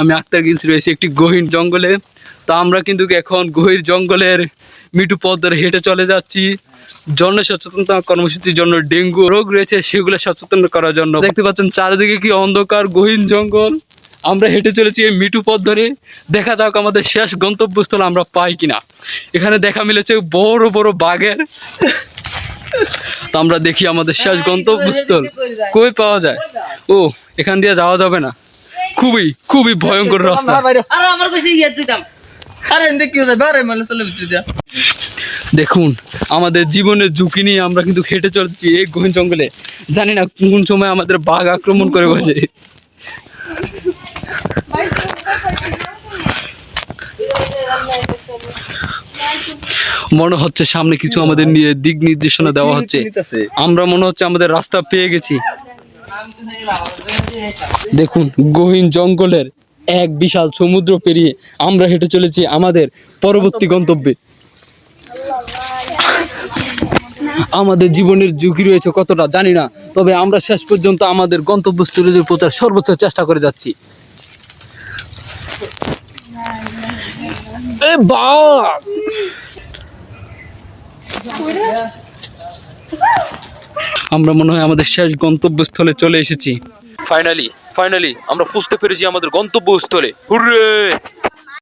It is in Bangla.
আমি আক্তার গিলস রয়েছি একটি গহীন জঙ্গলে। তো আমরা কিন্তু এখন গহীর জঙ্গলের মিঠু পথ ধরে হেঁটে চলে যাচ্ছি। জন সচেতনতা কর্মসূচির জন্য ডেঙ্গু রোগ রয়েছে সেগুলো সচেতন করার জন্য। দেখতে পাচ্ছেন চারিদিকে কি অন্ধকার গহীন জঙ্গল। আমরা হেঁটে চলেছি এই মিঠু পথ ধরে দেখা যাক আমাদের শেষ গন্তব্যস্থল আমরা পাই কিনা। এখানে দেখা মিলেছে বড় বড় বাঘের। তো আমরা দেখি আমাদের শেষ গন্তব্যস্থল কই পাওয়া যায়? ও এখান দিয়ে যাওয়া যাবে না। খুবই খুবই ভয়ঙ্কর রাস্তা। আর আমার কাছে ইয়ে দিতাম আরে কি আরে মানে চলে ভিতরে দিয়া দেখুন আমাদের জীবনের ঝুঁকি নিয়ে আমরা কিন্তু হেঁটে চলছি এই গহীন জঙ্গলে। জানি না কোন সময় আমাদের বাঘ আক্রমণ করে বসে। মনে হচ্ছে সামনে কিছু আমাদের নিয়ে দিক নির্দেশনা দেওয়া হচ্ছে। আমরা মনে হচ্ছে আমাদের রাস্তা পেয়ে গেছি। দেখুন, গহীন জঙ্গলের এক বিশাল সমুদ্র পেরিয়ে আমরা হেঁটে চলেছি আমাদের পরবর্তী গন্তব্যে আমাদের জীবনের ঝুঁকি রয়েছে কতটা জানি না, তবে আমরা শেষ পর্যন্ত আমাদের গন্তব্যস্থলে পৌঁছার সর্বোচ্চ চেষ্টা করে যাচ্ছি বাপ! আমরা মনে হয় আমাদের শেষ গন্তব্যস্থলে চলে এসেছি। ফাইনালি ফাইনালি আমরা ফুসতে পেরেছি আমাদের গন্তব্যস্থলে। হুররে!